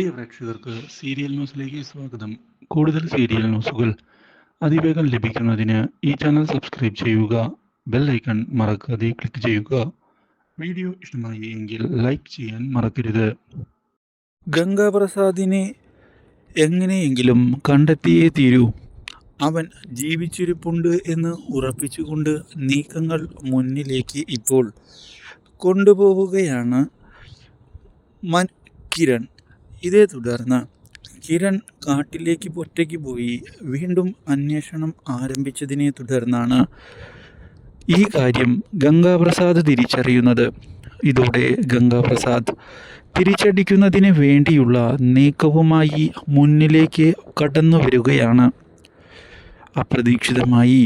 പ്രിയ പ്രേക്ഷകർക്ക് സീരിയൽ ന്യൂസിലേക്ക് സ്വാഗതം. കൂടുതൽ സീരിയൽ ന്യൂസുകൾ അതിവേഗം ലഭിക്കുന്നതിന് ഈ ചാനൽ സബ്സ്ക്രൈബ് ചെയ്യുക ബെൽ ഐക്കൺ മറക്കാതെ ക്ലിക്ക് ചെയ്യുക. വീഡിയോ ഇഷ്ടമായി എങ്കിൽ ലൈക്ക് ചെയ്യാൻ മറക്കരുത്. ഗംഗാപ്രസാദിനെ എങ്ങനെയെങ്കിലും കണ്ടെത്തിയേ തീരൂ. അവൻ ജീവിച്ചിരിപ്പുണ്ട് എന്ന് ഉറപ്പിച്ചുകൊണ്ട് നീക്കങ്ങൾ മുന്നിലേക്ക് ഇപ്പോൾ കൊണ്ടുപോവുകയാണ് മൻ കിരൺ. ഇതേ തുടർന്ന് കിരൺ കാട്ടിലേക്ക് ഒറ്റയ്ക്ക് പോയി. വീണ്ടും അന്വേഷണം ആരംഭിച്ചതിനെ തുടർന്നാണ് ഈ കാര്യം ഗംഗാപ്രസാദ് തിരിച്ചറിയുന്നത്. ഇതോടെ ഗംഗാപ്രസാദ് തിരിച്ചടിക്കുന്നതിന് വേണ്ടിയുള്ള നീക്കവുമായി മുന്നിലേക്ക് കടന്നു വരികയാണ്. അപ്രതീക്ഷിതമായി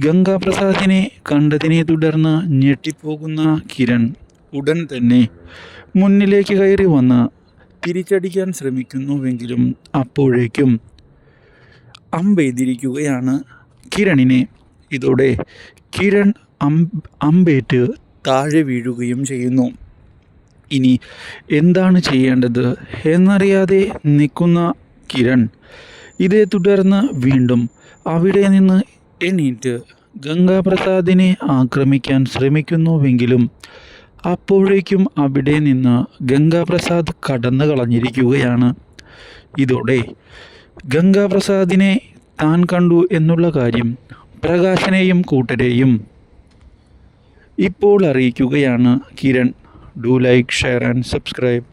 ഗംഗാപ്രസാദിനെ കണ്ടതിനെ തുടർന്ന് ഞെട്ടിപ്പോകുന്ന കിരൺ ഉടൻ തന്നെ മുന്നിലേക്ക് കയറി വന്ന് തിരിച്ചടിക്കാൻ ശ്രമിക്കുന്നുവെങ്കിലും അപ്പോഴേക്കും അമ്പെയ്തിരിക്കുകയാണ് കിരണിനെ. ഇതോടെ കിരൺ അമ്പേറ്റ് താഴെ വീഴുകയും ചെയ്യുന്നു. ഇനി എന്താണ് ചെയ്യേണ്ടത് എന്നറിയാതെ നിൽക്കുന്ന കിരൺ ഇതേ തുടർന്ന് വീണ്ടും അവിടെ നിന്ന് എണീറ്റ് ഗംഗാപ്രസാദിനെ ആക്രമിക്കാൻ ശ്രമിക്കുന്നുവെങ്കിലും അപ്പോഴേക്കും അവിടെ നിന്ന് ഗംഗാപ്രസാദ് കടന്നു കളഞ്ഞിരിക്കുകയാണ്. ഇതോടെ ഗംഗാപ്രസാദിനെ താൻ കണ്ടു എന്നുള്ള കാര്യം പ്രകാശനെയും കൂട്ടരെയും ഇപ്പോൾ അറിയിക്കുകയാണ്. Kiran do like share and subscribe.